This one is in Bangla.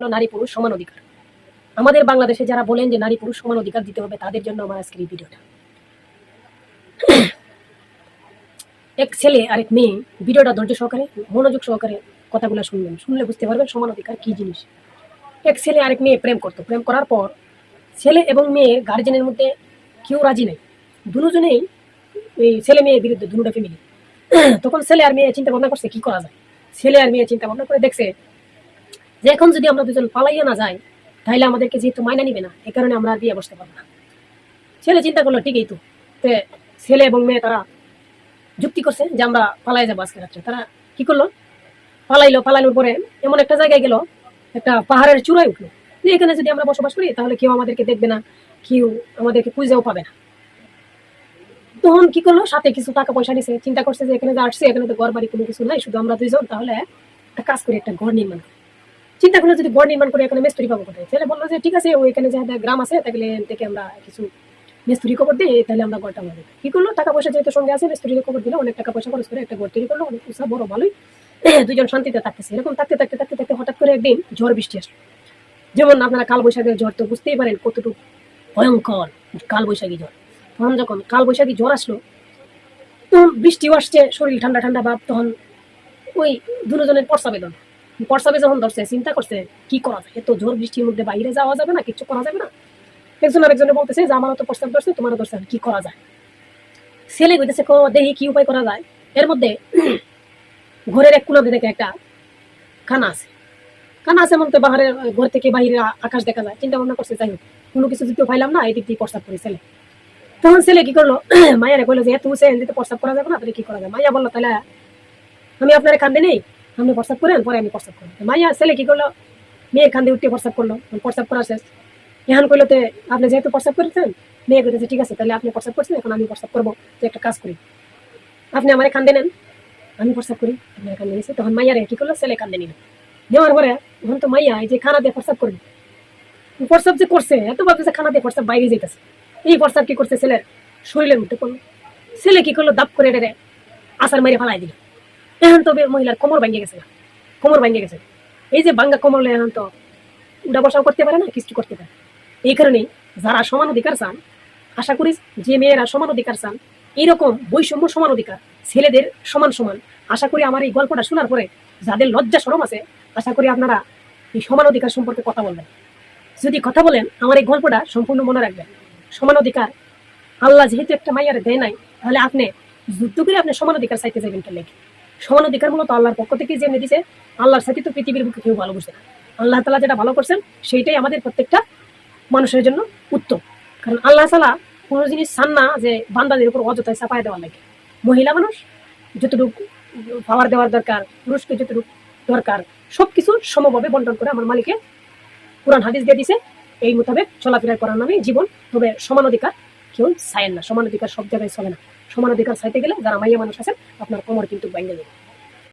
নারী পুরুষ সমান অধিকার। আমাদের বাংলাদেশে যারা বলেন যে নারী পুরুষ সমান অধিকার দিতে হবে, তাদের জন্য আমার আজকের এই ভিডিওটা। এক ছেলে আর এক মেয়ে, ভিডিওটা ধৈর্য সহকারে, মনোযোগ সহকারে কথাগুলো শুনবেন। শুনলে বুঝতে পারবেন সমান অধিকার কি জিনিস। এক ছেলে আরেক মেয়ে প্রেম করতো। প্রেম করার পর ছেলে এবং মেয়ের গার্জেনের মধ্যে কেউ রাজি নেই। দুজনেই এই ছেলে মেয়ের বিরুদ্ধে দুটা ফ্যামিলি তখন ছেলে আর মেয়ে চিন্তা ভাবনা করছে, কি করা যায়? ছেলে আর মেয়ে চিন্তা ভাবনা করে দেখছে যে এখন যদি আমরা দুজন পালাইয়া না যাই তাহলে আমাদেরকে যেহেতু মাইনা নিবে না এই কারণে আমরা বিয়ে বসতে পারব না। ছেলে চিন্তা করল, ঠিকই তো, তে ছেলে এবং মেয়ে তারা যুক্তি করছে যে আমরা পালাই যাব আজকে রাত্রে। তারা কি করল? পালাইলো, পালানোর পরে এমন একটা জায়গায় গেল, একটা পাহাড়ের চূড়ায় উঠল। যে এখানে যদি আমরা বসবাস করি, তাহলে কেউ আমাদেরকে দেখবে না, কেউ আমাদেরকে খুঁজেও পাবে না। তখন কি করল? সাথে কিছু টাকা পয়সা নিছে, চিন্তা করছে যে এখানে যে আসছে, এখানে তো ঘর বাড়ি কোনো কিছু নাই, শুধু আমরা দুইজন, তাহলে একটা কাজ করি, একটা ঘর নির্মাণ করি। চিন্তা করল যদি ঘর নির্মাণ করে এখানে মেস্তুরি পাবো কোথায়? ছেলে বলল যে, ঠিক আছে ওইখানে যে গ্রাম আছে, তাহলে থেকে আমরা কিছু মেস্তুরি খবর দিই তাহলে আমরা ঘরটা বানাবো কি করল? টাকা পয়সা যেহেতু সঙ্গে আছে মেস্তুরি খবর দিলে, অনেক টাকা পয়সা খরচ করে একটা ঘর তৈরি করল, অনেক উৎসাহ, বড়, ভালোই। দুজন শান্তিতে থাকতেছে। এরকম থাকতে থাকতে থাকতে থাকতে হঠাৎ করে একদিন ঝড় বৃষ্টি আসলো। যেমন আপনারা কাল বৈশাখের ঝড় তো বুঝতেই পারেন কতটুকু ভয়ঙ্কর কালবৈশাখী ঝড়। তখন যখন কালবৈশাখী ঝড় আসলো, তখন বৃষ্টিও আসছে, শরীর ঠান্ডা ঠান্ডা ভাব, তখন ওই দুজনের পর্সা বেদন পর্সাবে যখন ধরছে, চিন্তা করছে, কি করা যায়? এত ঝড় বৃষ্টির মধ্যে বাইরে যাওয়া যাবে না কিছু করা যাবে না? একজন আরেকজনে বলতেছে যে, আমারও তো প্রস্তাব ধরছে, তোমারও ধরছে কি করা যায়? ছেলে কইতেছে, কো, দেখি কি উপায় করা যায়? এর মধ্যে ঘরের এক কোনাতে দেখে একটা খানা আছে। খানা আছে মধ্যে বাহারের ঘর থেকে বাহিরে আকাশ দেখা যায় চিন্তা ভাবনা করছে, যাই হোক, কোনো কিছু যদি পাইলাম না এই দিক দিয়ে প্রস্তাব করি, ছেলে। তখন ছেলে কি করল? মায়ের কইলো যে তুমি সে দিতে প্রস্তাব করা যাবে না, তাহলে কি করা যায়? মাইয়া বলল তাহলে আমি আপনার কান্দে নেই আপনি প্রস্তাব করেন, পরে আমি প্রস্তাব করি মাইয়া, ছেলে কি করল? মেয়ের দিয়ে উঠে প্রস্তাব করল। প্রস্তাব করা শেষ। এখন কইলো তে আপনি যেহেতু প্রস্তাব করেছেন, মেয়ে কইতেছে, ঠিক আছে, তাহলে আপনি প্রস্তাব করছেন, এখন আমি প্রস্তাব করব। যে একটা কাজ করি। আপনি আমার কান্দে নেন, আমি প্রস্তাব করি, আপনার কান্দে নিয়েছে তখন মাইয়ারে কি করল? ছেলে কান্দে নিল। নেওয়ার পরে এখন তো মাইয়া, এই যে খানা দিয়ে প্রস্তাব করবে। প্রস্তাব যে করছে, এত ভাবতেছে খানা দিয়ে প্রস্তাব বাইরে যেতেছে এই প্রস্তাব কি করছে? ছেলের শরীরের মধ্যে পড়ল। ছেলে কি করল? দাপ করে ডেরে আসার মেরে ফালাই দিল। এখন তো মহিলার কোমর ভাঙে গেছে কোমর ভাঙে গেছে। এই যে ভাঙ্গা কোমর এখন তো উঠা বসাও করতে পারে না কিছু করতে পারে। এই কারণেই যারা সমান অধিকার চান, আশা করি যে মেয়েরা সমান অধিকার চান, এইরকম বৈষম্য সমান অধিকার, ছেলেদের সমান সমান। আশা করি আমার এই গল্পটা শোনার পরে যাদের লজ্জা সরম আছে, আশা করি আপনারা এই সমান অধিকার সম্পর্কে কথা বলবেন। যদি কথা বলেন, আমার এই গল্পটা সম্পূর্ণ মনে রাখবেন। সমান অধিকার আল্লাহ যেহেতু একটা মাইয়ারে দেয় নাই, তাহলে আপনি যুদ্ধ করে আপনি সমান অধিকার চাইতে যাবেন কেন সমান অধিকার মূলত আল্লাহর পক্ষ থেকে যে দিছে আল্লাহর সাথে তো পৃথিবীর বুকে কেউ ভালো বুঝে না। আল্লাহ তালা যেটা ভালো করছেন, সেইটাই আমাদের প্রত্যেকটা মানুষের জন্য উত্তম। কারণ আল্লাহ তালা কোনো জিনিস চান না যে বান্দাদের উপর অযথায় চাপায় দেওয়ার লাগে। মহিলা মানুষ যতটুকু পাওয়ার দেওয়ার দরকার, পুরুষকে যতটুকু দরকার সব কিছু সমভাবে বন্টন করে আমার মালিকে কোরআন হাদিস দিয়ে দিছে, এই মোতাবেক চলাফেরা করার নামে জীবন তবে সমান অধিকার কেউ চায়েন না, সমান অধিকার সব জায়গায় চলে না। সমান অধিকার চাইতে গেলে যারা মাইয়া মানুষ আছেন আপনার কোমর কিন্তু বাইরে যাবে।